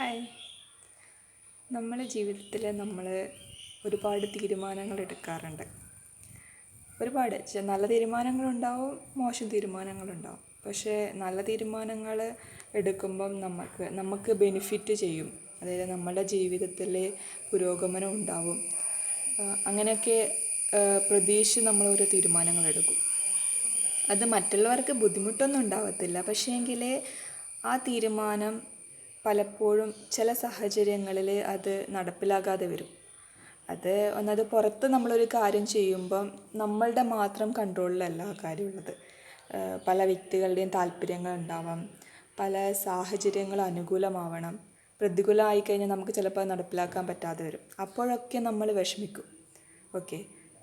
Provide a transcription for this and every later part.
Hi. നമ്മുടെ ജീവിതത്തിൽ നമ്മൾ ഒരുപാട് തീരുമാനങ്ങൾ എടുക്കാറുണ്ട്. ഒരുപാട്. നല്ല തീരുമാനങ്ങളുണ്ടാവും മോശം തീരുമാനങ്ങളുണ്ടാവും. പക്ഷേ നല്ല തീരുമാനങ്ങൾ എടുക്കുമ്പം നമുക്ക് നമുക്ക് ബെനിഫിറ്റ് ചെയ്യും. അതായത് നമ്മുടെ ജീവിതത്തിൽ പുരോഗമനം ഉണ്ടാവും. അങ്ങനെയൊക്കെ പ്രതീക്ഷിച്ച് നമ്മൾ ഓരോ തീരുമാനങ്ങൾ എടുക്കും. അത് മറ്റുള്ളവർക്ക് ബുദ്ധിമുട്ടൊന്നും ഉണ്ടാവത്തില്ല. പക്ഷേ എങ്കിൽ ആ തീരുമാനം പലപ്പോഴും ചില സാഹചര്യങ്ങളിൽ അത് നടപ്പിലാകാതെ വരും. അത് ഒന്നത് പുറത്ത് നമ്മളൊരു കാര്യം ചെയ്യുമ്പം നമ്മളുടെ മാത്രം കൺട്രോളിലല്ല ആ കാര്യമുള്ളത്. പല വ്യക്തികളുടെയും താല്പര്യങ്ങൾ ഉണ്ടാവാം പല സാഹചര്യങ്ങൾ അനുകൂലമാവണം പ്രതികൂലമായി കഴിഞ്ഞാൽ നമുക്ക് ചിലപ്പോൾ നടപ്പിലാക്കാൻ പറ്റാതെ വരും. അപ്പോഴൊക്കെ നമ്മൾ വിഷമിക്കും. ഓക്കെ?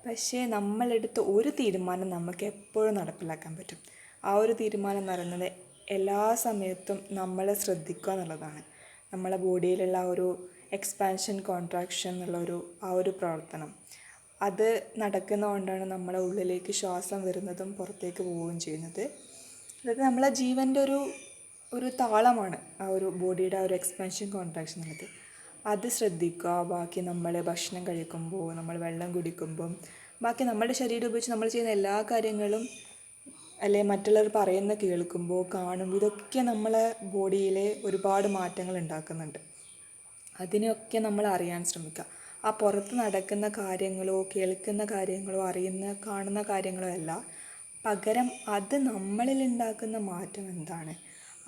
പക്ഷേ നമ്മളെടുത്ത ഒരു തീരുമാനം നമുക്ക് എപ്പോഴും നടപ്പിലാക്കാൻ പറ്റും. ആ ഒരു തീരുമാനം എന്ന് പറയുന്നത് എല്ലാ സമയത്തും നമ്മളെ ശ്രദ്ധിക്കുക എന്നുള്ളതാണ്. നമ്മളെ ബോഡിയിലുള്ള ഒരു എക്സ്പാൻഷൻ കോൺട്രാക്ഷൻ എന്നുള്ള ഒരു ആ ഒരു പ്രവർത്തനം. അത് നടക്കുന്നതുകൊണ്ടാണ് നമ്മളെ ഉള്ളിലേക്ക് ശ്വാസം വരുന്നതും പുറത്തേക്ക് പോവുകയും ചെയ്യുന്നത്. അതായത് നമ്മളെ ജീവന്റെ ഒരു ഒരു താളമാണ് ആ ഒരു ബോഡിയുടെ ആ ഒരു എക്സ്പാൻഷൻ കോൺട്രാക്ഷൻ എന്നുള്ളത്. അത് ശ്രദ്ധിക്കുക. ബാക്കി നമ്മൾ ഭക്ഷണം കഴിക്കുമ്പോൾ നമ്മൾ വെള്ളം കുടിക്കുമ്പം ബാക്കി നമ്മുടെ ശരീരം ഉപയോഗിച്ച് നമ്മൾ ചെയ്യുന്ന എല്ലാ കാര്യങ്ങളും അല്ലെ മറ്റുള്ളവർ പറയുന്ന കേൾക്കുമ്പോൾ കാണുമ്പോൾ ഇതൊക്കെ നമ്മളെ ബോഡിയിൽ ഒരുപാട് മാറ്റങ്ങൾ ഉണ്ടാക്കുന്നുണ്ട്. അതിനെയൊക്കെ നമ്മൾ അറിയാൻ ശ്രമിക്കുക. ആ പുറത്ത് നടക്കുന്ന കാര്യങ്ങളോ കേൾക്കുന്ന കാര്യങ്ങളോ അറിയുന്ന കാണുന്ന കാര്യങ്ങളോ അല്ല പകരം അത് നമ്മളിൽ ഉണ്ടാക്കുന്ന മാറ്റം എന്താണ്?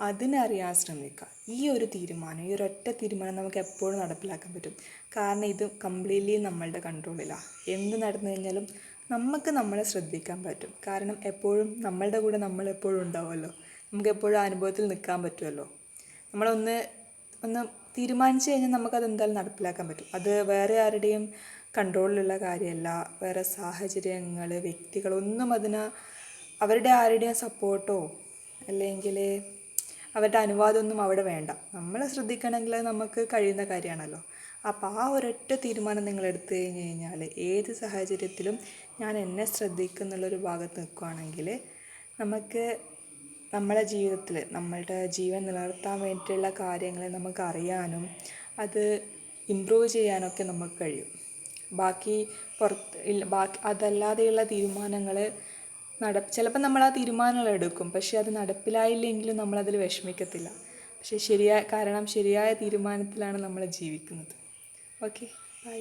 അതിനറിയാൻ ശ്രമിക്കുക. ഈ ഒരു തീരുമാനം ഈ ഒരൊറ്റ തീരുമാനം നമുക്ക് എപ്പോഴും നടപ്പിലാക്കാൻ പറ്റും. കാരണം ഇത് കംപ്ലീറ്റ്ലി നമ്മളുടെ കൺട്രോളിലാണ് എന്ത് നടന്നു കഴിഞ്ഞാലും നമുക്ക് നമ്മളെ ശ്രദ്ധിക്കാൻ പറ്റും. കാരണം എപ്പോഴും നമ്മളുടെ കൂടെ നമ്മൾ എപ്പോഴും ഉണ്ടാവുമല്ലോ. നമുക്ക് എപ്പോഴും അനുഭവത്തിൽ നിൽക്കാൻ പറ്റുമല്ലോ. നമ്മളൊന്ന് ഒന്ന് തീരുമാനിച്ചു കഴിഞ്ഞാൽ നമുക്കത് എന്തായാലും നടപ്പിലാക്കാൻ പറ്റും. അത് വേറെ ആരുടെയും കൺട്രോളിലുള്ള കാര്യമല്ല. വേറെ സാഹചര്യങ്ങൾ വ്യക്തികളൊന്നും അതിന് അവരുടെ ആരുടെയും സപ്പോർട്ടോ അല്ലെങ്കിൽ അവരുടെ അനുവാദമൊന്നും അവിടെ വേണ്ട. നമ്മളെ ശ്രദ്ധിക്കണമെങ്കിൽ നമുക്ക് കഴിയുന്ന കാര്യമാണല്ലോ. അപ്പോൾ ആ ഒരൊറ്റ തീരുമാനം നിങ്ങൾ എടുത്തു കഴിഞ്ഞ് കഴിഞ്ഞാൽ ഏത് സാഹചര്യത്തിലും ഞാൻ എന്നെ ശ്രദ്ധിക്കുന്നുള്ളൊരു ഭാഗത്ത് നിൽക്കുകയാണെങ്കിൽ നമുക്ക് നമ്മളെ ജീവിതത്തിൽ നമ്മളുടെ ജീവൻ നിലനിർത്താൻ വേണ്ടിയിട്ടുള്ള കാര്യങ്ങളെ നമുക്കറിയാനും അത് ഇമ്പ്രൂവ് ചെയ്യാനൊക്കെ നമുക്ക് കഴിയും. ബാക്കി പുറത്ത് ബാക്കി അതല്ലാതെയുള്ള തീരുമാനങ്ങൾ നട ചിലപ്പോൾ നമ്മൾ ആ തീരുമാനങ്ങൾ എടുക്കും പക്ഷേ അത് നടപ്പിലായില്ലെങ്കിലും നമ്മളതിൽ വിഷമിക്കത്തില്ല. പക്ഷേ ശരിയായ കാരണം ശരിയായ തീരുമാനത്തിലാണ് നമ്മൾ ജീവിക്കുന്നത്. Okay bye